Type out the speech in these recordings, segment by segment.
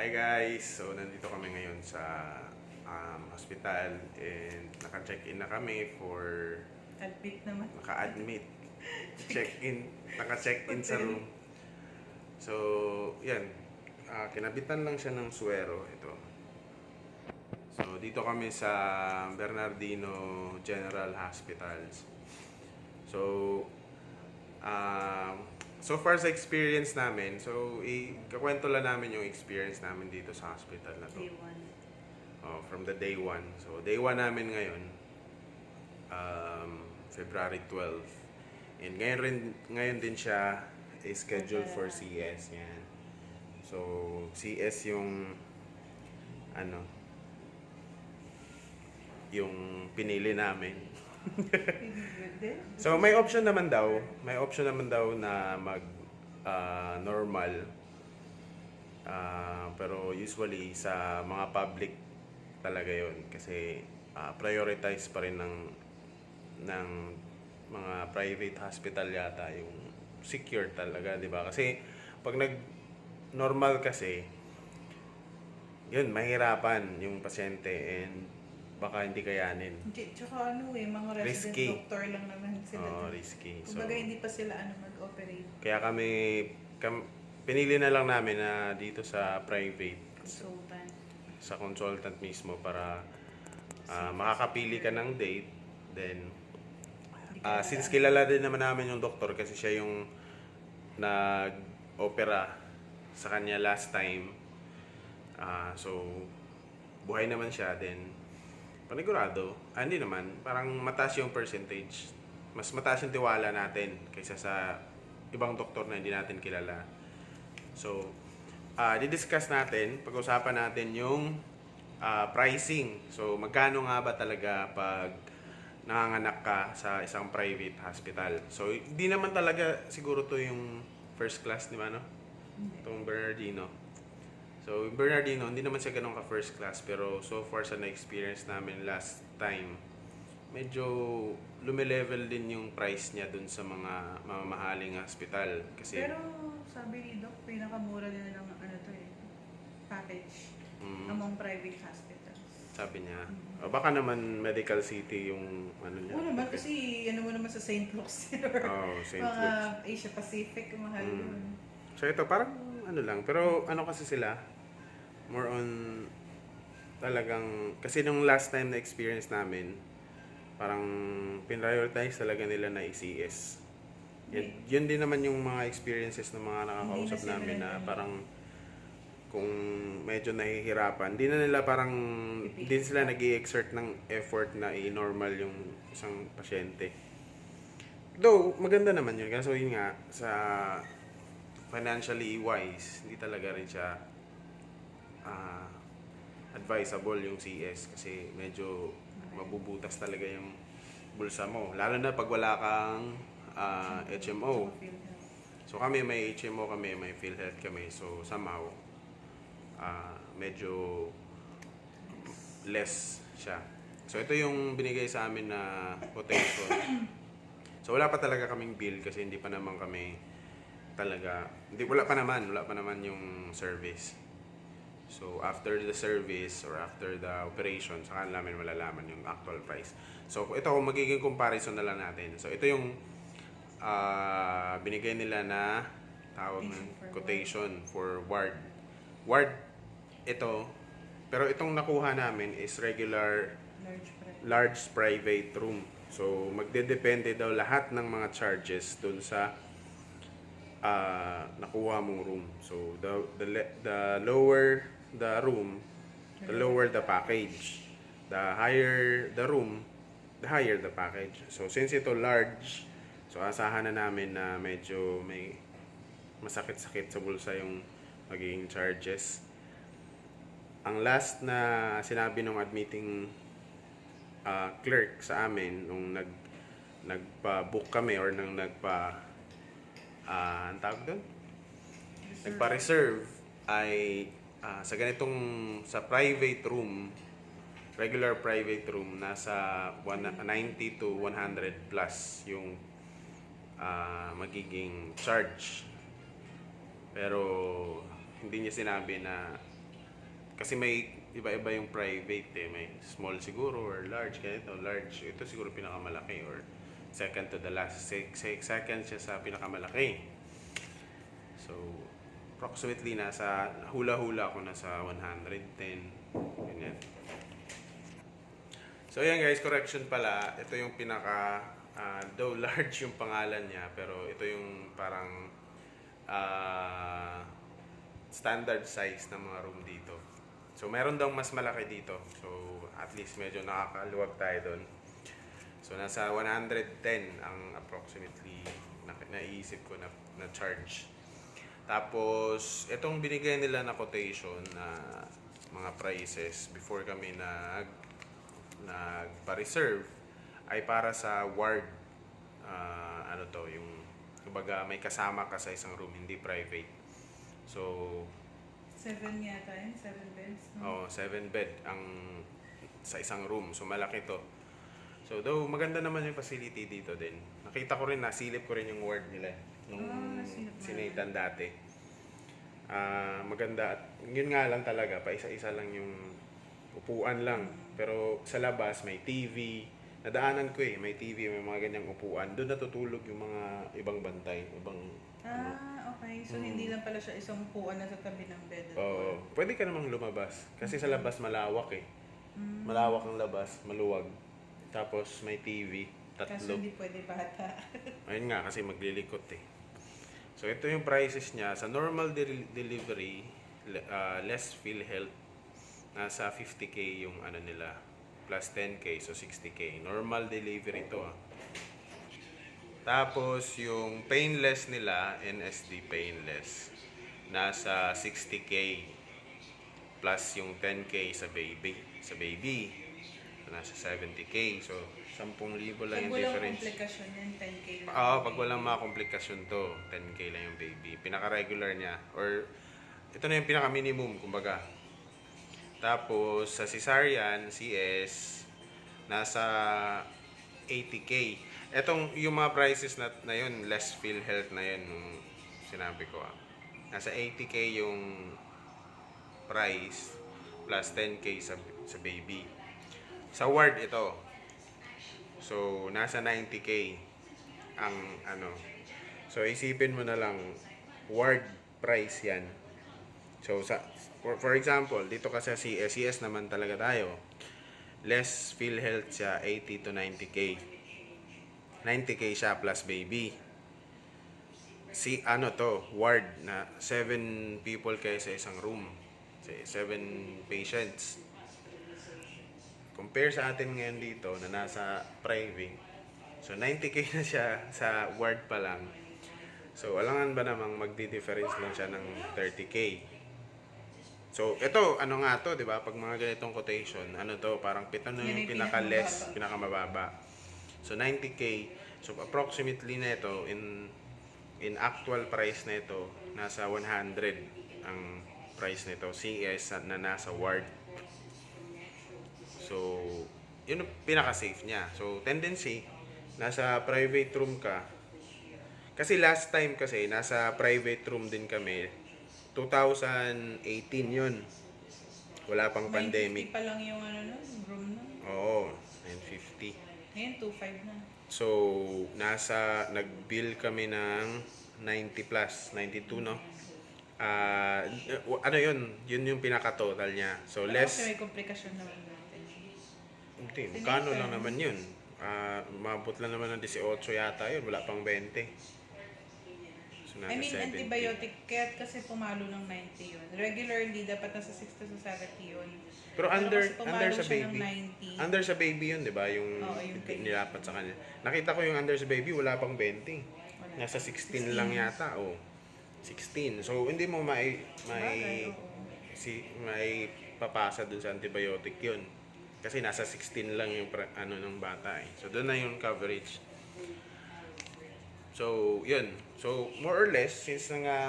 Hi guys! So nandito kami ngayon sa um, hospital and naka-check-in na kami for Admit naman. naka-admit. Check-in, naka-check-in sa room. So, yan. Ah, kinabitan lang siya ng suwero. Ito. So, dito kami sa Bernardino General Hospitals. So, um, so far sa experience namin, so, ikakwento lang namin yung experience namin dito sa hospital na to. Day one. Oh, from the day one. So, day one namin ngayon, um, February 12. And ngayon, rin, ngayon din siya is scheduled for CS. Yan. So, CS yung, ano, yung pinili namin. So, may option naman daw, may option naman daw na mag ah, normal. Ah, pero usually sa mga public talaga 'yon kasi ah, prioritize pa rin ng ng mga private hospital yata yung secure talaga, 'di ba? Kasi pag nag normal kasi yun, mahirapan yung pasyente and baka hindi kayanin. Hindi, tsaka ano eh, mga resident Risky. doctor lang naman sila. Oh, dun. risky. So, Kumbaga hindi pa sila ano mag-operate. Kaya kami, kam, pinili na lang namin na dito sa private, Consultant. sa consultant mismo para ah, makakapili ka ng date. Then, ka- since kilala din naman namin yung doktor kasi siya yung nag-opera sa kanya last time. Ah, so, buhay naman siya. Then, panigurado, ah, hindi naman, parang mataas yung percentage. Mas mataas yung tiwala natin kaysa sa ibang doktor na hindi natin kilala. So, ah di-discuss natin, pag-usapan natin yung ah, pricing. So, magkano nga ba talaga pag nanganganak ka sa isang private hospital? So, hindi naman talaga siguro to yung first class, di ba, no? Itong Bernardino. So, yung Bernardino, hindi naman siya ganun ka first class, pero so far sa na-experience namin last time, medyo lumilevel din yung price niya dun sa mga mamahaling hospital. Kasi, Pero sabi ni Doc, pinakamura din ng ano to eh, package mm, among private hospitals. sabi niya, "O, baka naman medical city yung ano niya. Oo naman kasi ano mo naman sa St. Luke's or Oh, St. mga Luke's. Asia Pacific, mahal Mm. yun. So ito, parang ano lang. Pero ano kasi sila, more on talagang, kasi nung last time na experience namin, parang pinrioritize talaga nila na ECS. Yun, yun din naman yung mga experiences ng mga nakakausap namin na parang kung medyo nahihirapan, hindi na nila parang, hindi sila nag exert ng effort na i-normal yung isang pasyente. Though, maganda naman yun. Kaso yun nga, sa financially wise, hindi talaga rin siya ah, advisable yung CS kasi medyo mabubutas talaga yung bulsa mo. Lalo na pag wala kang ah, HMO. So kami may HMO kami, may PhilHealth kami. So somehow, ah, medyo less siya. So ito yung binigay sa amin na quotation. So wala pa talaga kaming bill kasi hindi pa naman kami talaga, hindi wala pa naman, wala pa naman yung service. So after the service or after the operation, saka namin malalaman yung actual price. So ito magiging comparison na lang natin. So ito yung ah, binigay nila na tawag ng Quotation for ward. Ward ito, pero itong nakuha namin is regular Large price. large private room. So, magdedepende daw lahat ng mga charges dun sa ah, nakuha mong room. So, the, the, the lower the room, the lower the package. The higher the room, the higher the package. So, since ito large, so asahan na namin na medyo may masakit-sakit sa bulsa yung magiging charges. Ang last na sinabi ng admitting ah, clerk sa amin nung nag nagpa-book kami or nung nagpa ah ang tawag doon? Nagpa-reserve ay ah, sa ganitong sa private room regular private room nasa one- 90 to 100 plus yung ah, magiging charge pero hindi niya sinabi na kasi may iba-iba yung private eh. May small siguro or large. Kaya ito, large. Ito siguro pinakamalaki or second to the last. Se- se- second siya sa pinakamalaki. So, approximately nasa hula-hula ako nasa 110. Ganyan. So, yan guys, correction pala. Ito yung pinaka, ah, though large yung pangalan niya, pero ito yung parang ah, standard size ng mga room dito. So, meron daw mas malaki dito. So, at least medyo nakakaluwag tayo doon. So, nasa 110 ang approximately na, naisip ko na, na charge. Tapos, itong binigay nila na quotation na mga prices before kami nag nagpa-reserve ay para sa ward ah, ano to yung kumbaga may kasama ka sa isang room hindi private so Seven yata yun, seven beds. no? oh seven bed ang sa isang room so malaki to so though maganda naman yung facility dito din nakita ko rin nasilip ko rin yung ward nila nung Ah, nasilip mo si rin. Nathan dati Ah, maganda at yun nga lang talaga pa isa-isa lang yung upuan lang pero sa labas may TV nadaanan ko eh may TV may mga ganyang upuan doon natutulog yung mga ibang bantay ibang ano Ah, okay. So, Mm. hindi lang pala siya isang upuan na sa tabi ng bed. Oo. pwede ka namang lumabas. Kasi sa labas malawak eh. Mm. Malawak ang labas, maluwag. Tapos may TV, Kaso tatlo. hindi pwede bata. Ayun nga, kasi maglilikot eh. So ito yung prices niya. Sa normal de- delivery, le- ah, less PhilHealth, nasa 50k yung ano nila. Plus 10k, so 60k. Normal delivery to ah. Tapos yung painless nila, NSD painless, nasa 60k plus yung 10k sa baby. Sa baby, nasa 70k. So 10,000 lang Pag yung walang difference. komplikasyon yan, 10k lang. Oo, pag walang mga komplikasyon to, 10k lang yung baby. Pinaka-regular niya. Or, ito na yung pinaka-minimum, kumbaga. Tapos, sa cesarean, CS, nasa 80k. Etong, yung mga prices na, na yun, less PhilHealth na yun, nung sinabi ko ah. Nasa 80k yung price, plus 10k sa, sa baby. Sa ward ito, So, nasa 90k ang ano. So, isipin mo na lang, ward price yan. So, sa, for, for example, dito kasi sa CS naman talaga tayo. Less PhilHealth siya, 80 to 90k. 90k siya plus baby. Si ano to, ward na 7 people kayo sa isang room. 7 patients compare sa atin ngayon dito na nasa private, so 90k na siya sa ward pa lang. So, alangan ba namang magdi-difference lang siya ng 30k? So, ito, ano nga to, di ba? Pag mga ganitong quotation, ano to, parang pito na Yan yung pinaka-less, pinakamababa. So, 90k. So, approximately na ito, in, in actual price na ito, nasa 100 ang price nito. CS na nasa ward. So, yun ang pinaka-safe niya. So, tendency, nasa private room ka. Kasi last time kasi, nasa private room din kami. 2018 yun. Wala pang pandemic. 950 pa lang yung ano nun, room nun. Oo, 950. Ngayon, 2.5 na. So, nasa, nag-bill kami ng 90 plus, 92 no? Ah, ano yun? Yun yung pinaka-total niya. So, Kasi less, may komplikasyon naman. Hindi, magkano lang naman yun? Ah, mabot lang naman ng 18 yata yun, wala pang 20. So, nasa I mean, 70. antibiotic, kaya kasi pumalo ng 90 yun. Regularly, dapat nasa 60 to 70 yun. Pero under kasi pumalo under sa siya ng baby. 90. Under sa baby yun, 'di ba? Yung, Oo, yung baby. nilapat sa kanya. Nakita ko yung under sa baby, wala pang 20. Wala. Nasa 16, lang yata, oh. 16. So hindi mo may may Sabagay, oo. si may papasa dun sa antibiotic 'yun. Kasi nasa 16 lang yung ano ng bata eh. So doon na yung coverage. So, 'yun. So more or less since na nga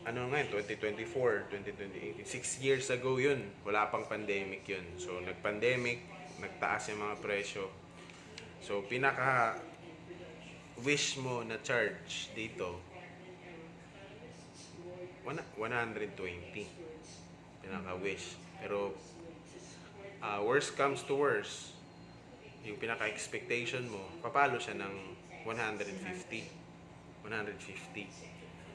ano nga yun, 2024, 2028, 6 years ago yun, wala pang pandemic yun. So, nag-pandemic, nagtaas yung mga presyo. So, pinaka wish mo na charge dito, wana- 120. pinaka-wish. Pero, ah, worst comes to worst, yung pinaka-expectation mo, papalo siya ng 150. 150.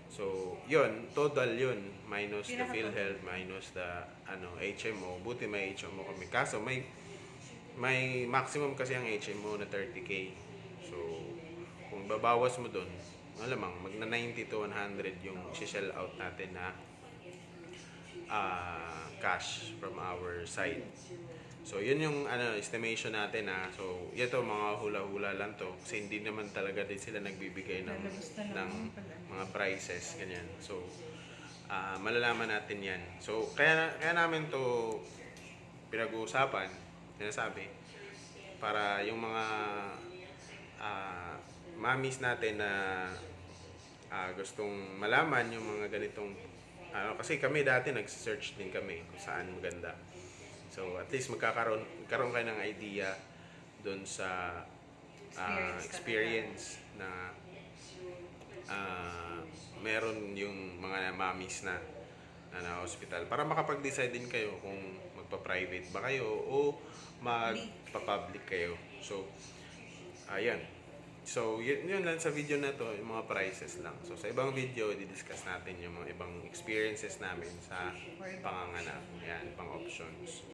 So, yun, total yun, minus the PhilHealth, minus the ano, HMO. Buti may HMO kami. Kaso, may may maximum kasi ang HMO na 30k. So, kung babawas mo doon, malamang magna 90 to 100 yung shell out natin na ah, cash from our side. So, yun yung ano, estimation natin na. So, ito mga hula-hula lang to. Kasi hindi naman talaga din sila nagbibigay ng, ng mga prices, ganyan. So, ah, malalaman natin yan. So, kaya, kaya namin to pinag-uusapan, sinasabi, para yung mga ah, mamis natin na ah, gustong malaman yung mga ganitong ano kasi kami dati nag-search din kami kung saan maganda. So at least magkakaroon karoon kayo ng idea doon sa ah, Experience na ah, meron yung mga mamis na na, na hospital para makapag-decide din kayo kung magpa-private ba kayo o magpa-public kayo. So ayan. So, yun, yun lang sa video na to, yung mga prices lang. So, sa ibang video, di-discuss natin yung mga ibang experiences namin sa panganganak. Yan, pang options.